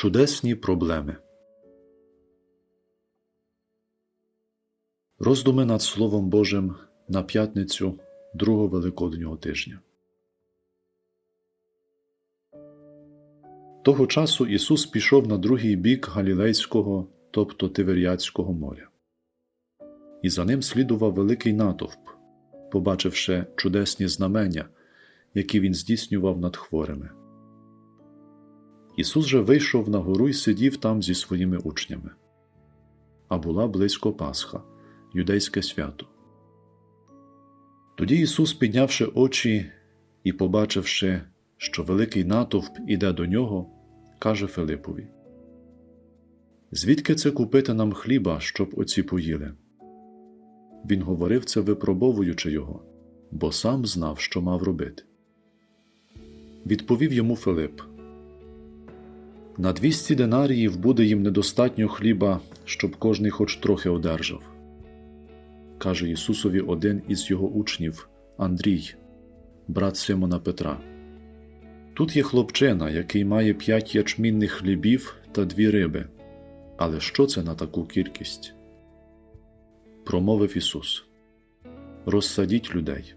Чудесні проблеми. Роздуми над Словом Божим на п'ятницю другого Великоднього тижня. Того часу Ісус пішов на другий бік Галілейського, тобто Тиверіадського моря. І за ним слідував великий натовп, побачивши чудесні знамення, які він здійснював над хворими. Ісус же вийшов на гору і сидів там зі своїми учнями. А була близько Пасха, юдейське свято. Тоді Ісус, піднявши очі і побачивши, що великий натовп іде до нього, каже Филипові: Звідки це купити нам хліба, щоб оці поїли? Він говорив це, випробовуючи його, бо сам знав, що мав робити. Відповів йому Филип. На двісті динаріїв буде їм недостатньо хліба, щоб кожний хоч трохи одержав. Каже Ісусові один із його учнів Андрій, брат Симона Петра. Тут є хлопчина, який має п'ять ячмінних хлібів та дві риби. Але що це на таку кількість? Промовив Ісус Розсадіть людей.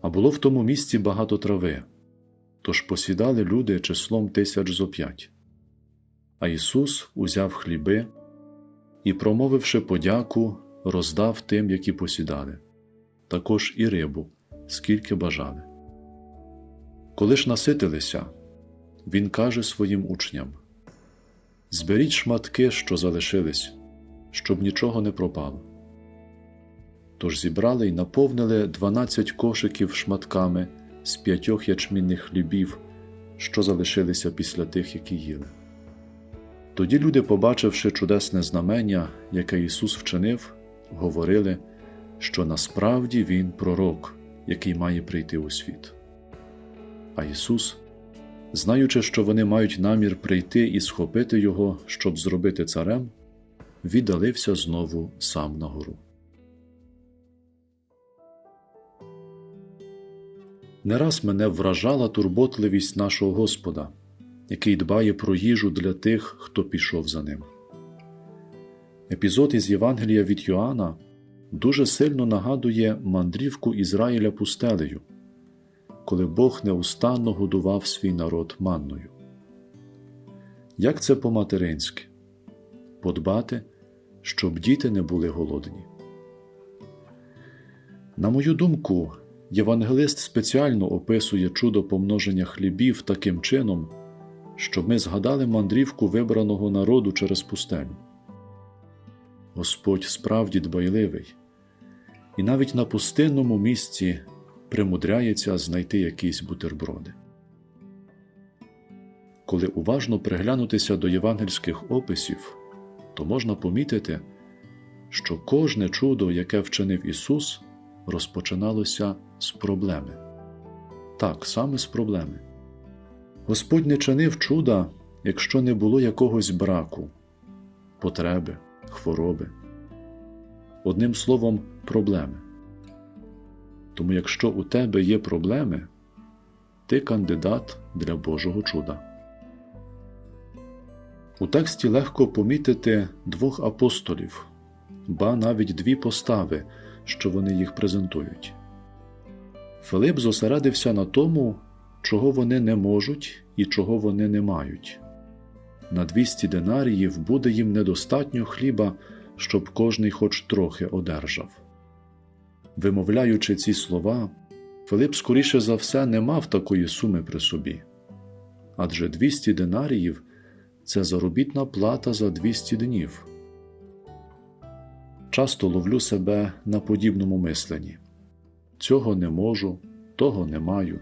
А було в тому місці багато трави, тож посідали люди числом тисяч зо п'ять. А Ісус узяв хліби і, промовивши подяку, роздав тим, які посідали, також і рибу, скільки бажали. Коли ж наситилися, Він каже своїм учням Зберіть шматки, що залишились, щоб нічого не пропало. Тож зібрали й наповнили дванадцять кошиків шматками з п'ятьох ячмінних хлібів, що залишилися після тих, які їли. Тоді люди, побачивши чудесне знамення, яке Ісус вчинив, говорили, що насправді Він пророк, який має прийти у світ. А Ісус, знаючи, що вони мають намір прийти і схопити Його, щоб зробити царем, віддалився знову сам на гору. Не раз мене вражала турботливість нашого Господа, який дбає про їжу для тих, хто пішов за ним. Епізод із Євангелія від Йоанна дуже сильно нагадує мандрівку Ізраїля пустелею, коли Бог неустанно годував свій народ манною. Як це по-материнськи подбати, щоб діти не були голодні. На мою думку, Євангелист спеціально описує чудо помноження хлібів таким чином, щоб ми згадали мандрівку вибраного народу через пустелю. Господь справді дбайливий, і навіть на пустинному місці примудряється знайти якісь бутерброди. Коли уважно приглянутися до євангельських описів, то можна помітити, що кожне чудо, яке вчинив Ісус, розпочиналося з проблеми. Так, саме з проблеми. Господь не чинив чуда, якщо не було якогось браку, потреби, хвороби. Одним словом, проблеми. Тому, якщо у тебе є проблеми, ти кандидат для Божого чуда. У тексті легко помітити двох апостолів, ба навіть дві постави, що вони їх презентують. Филип зосередився на тому, чого вони не можуть і чого вони не мають. На 200 динаріїв буде їм недостатньо хліба, щоб кожний хоч трохи одержав. Вимовляючи ці слова, Филип, скоріше за все, не мав такої суми при собі. Адже 200 динаріїв це заробітна плата за 200 днів. Часто ловлю себе на подібному мисленні цього не можу, того не маю.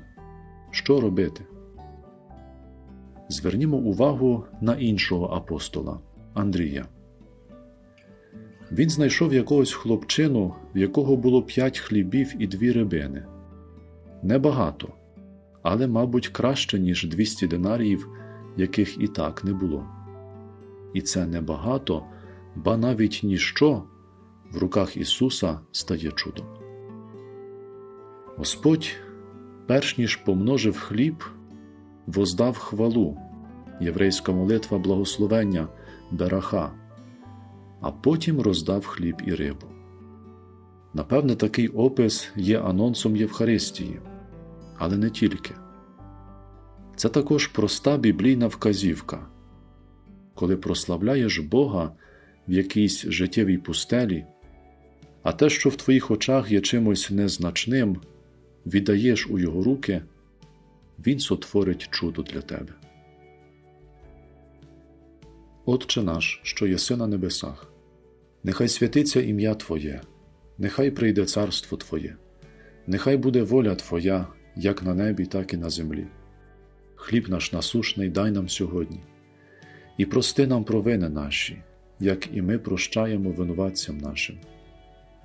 Що робити? Звернімо увагу на іншого апостола Андрія. Він знайшов якогось хлопчину, в якого було п'ять хлібів і дві рибини. Небагато, але, мабуть, краще, ніж 200 динаріїв, яких і так не було. І це небагато, ба навіть ніщо в руках Ісуса стає чудом. Господь, перш ніж помножив хліб, воздав хвалу єврейська молитва благословення Бераха, а потім роздав хліб і рибу. Напевне, такий опис є анонсом Євхаристії, але не тільки. Це також проста біблійна вказівка. Коли прославляєш Бога в якійсь життєвій пустелі, а те, що в твоїх очах є чимось незначним, віддаєш у Його руки, Він сотворить чудо для тебе. Отче наш, що єси на небесах, нехай святиться ім'я Твоє, нехай прийде царство Твоє, нехай буде воля Твоя, як на небі, так і на землі. Хліб наш насушний дай нам сьогодні, і прости нам провини наші, як і ми прощаємо винуватцям нашим,